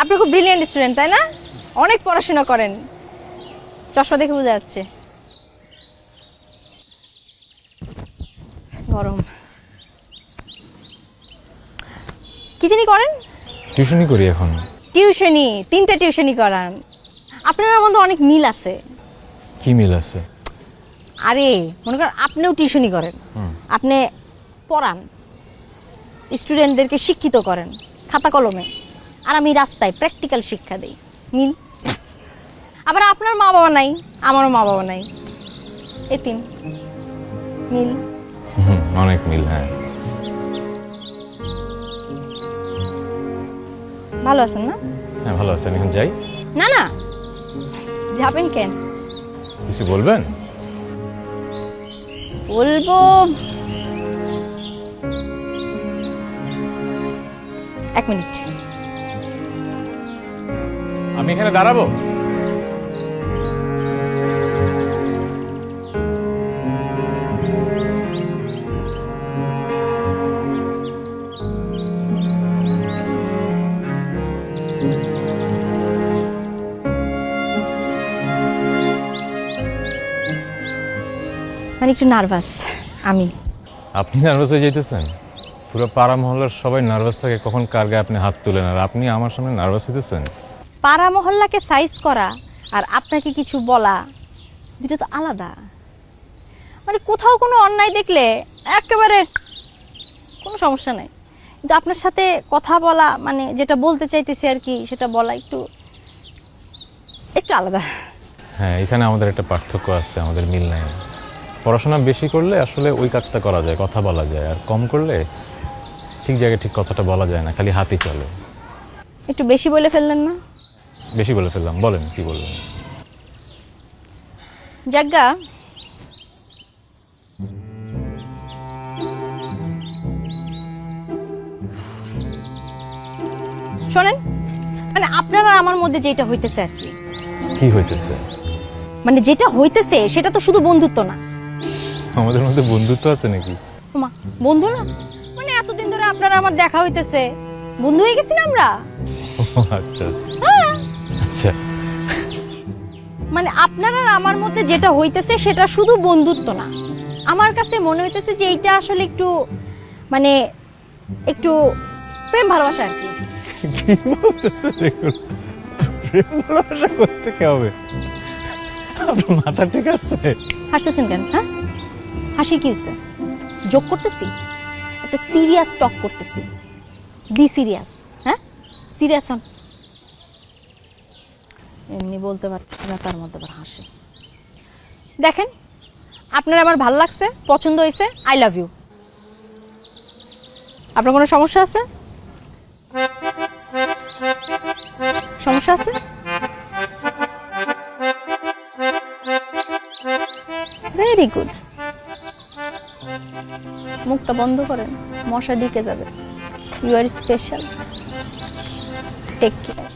আপনি খুব brilliant student তাই না? অনেক পড়াশোনা করেন। চশমা দেখে বোঝা যাচ্ছে। গরম। কি জানি করেন? টিউশনই করি এখন। টিউশনি তিনটা টিউশনি করান। আপনার মধ্যে অনেক মিল আছে। কি মিল আছে? আরে মনে করেন আপনিও টিউশনি করেন। আপনি পড়ান। স্টুডেন্টদেরকে শিক্ষিত করেন। খাতা কলমে। আর আমি রাস্তায় প্র্যাকটিক্যাল শিক্ষা দিই। মিল আবার আপনার মা বাবা নাই আমারও মা বাবা নাই। এতিম। মিল। অনেক মিল হ্যাঁ। ভালো আছেন না? হ্যাঁ ভালো আছেন এখন যাই। না না। যাবেন কেন? কিছু বলবেন? বলব। এক মিনিট। আমি এখানে দাঁড়াবো? মানে একটু নার্ভাস আমি। আপনি নার্ভাস হয়ে যাইতেছেন? পুরো পাড়া মহল্লার সবাই নার্ভাস থাকে কখন কার গায়ে আপনি হাত তুলেন? আর আপনি আমার সামনে নার্ভাস হইতেছেন? পাড়া মহল্লাকে সাইজ করা আর আপনাকে কিছু বলা দুটো তো আলাদা। মানে কোথাও কোনো অন্যায় দেখলে একেবারে কোনো সমস্যা নাই। কিন্তু আপনার সাথে কথা বলা মানে যেটা বলতে চাইতেছি আর কি সেটা বলা একটু একটু আলাদা। হ্যাঁ এখানে আমাদের একটা পার্থক্য আছে আমাদের মিল নাই। পড়াশোনা বেশি করলে আসলে ওই কাজটা করা যায় কথা বলা যায়। আর কম করলে ঠিক জায়গায় ঠিক কথাটা বলা যায় না খালি হাতই চলে। একটু বেশি বলে ফেললেন না? বেশি বলে ফেললাম বলেন কি বলবেন? জাগা শোনেন মানে আপনারা আমার মধ্যে যেটা হইতেছে আর কি। কি হইতেছে? মানে যেটা হইতেছে সেটা তো শুধু বন্ধুত্ব না। আমাদের মধ্যে বন্ধুত্ব আছে নাকি? ওমা বন্ধু না? মানে এতদিন ধরে আপনারা আমার দেখা হইতেছে। বন্ধু হয়ে গেছি না আমরা? আচ্ছা। আচ্ছা মানে আপনার আর আমার মধ্যে যেটা হইতেছে সেটা শুধু বন্ধুত্ব না। আমার কাছে মনে হইতেছে যে এইটা আসলে একটু মানে একটু প্রেম ভালোবাসা আর কি। করতে হবে হাসতেছেন কেন হ্যাঁ? হাসি কি যোগ করতেছি? একটা সিরিয়াস টক করতেছি। বি সিরিয়াস হ্যাঁ? সিরিয়াস হন এমনি বলতে পারতেছি না তার মধ্যে আবার হাসে। দেখেন, আপনার আমার ভালো লাগছে, পছন্দ হয়েছে আই লাভ ইউ আপনার কোনো সমস্যা আছে? সমস্যা আছে? ভেরি গুড মুখটা বন্ধ করেন, মশা ঢুকে যাবে। You are special take care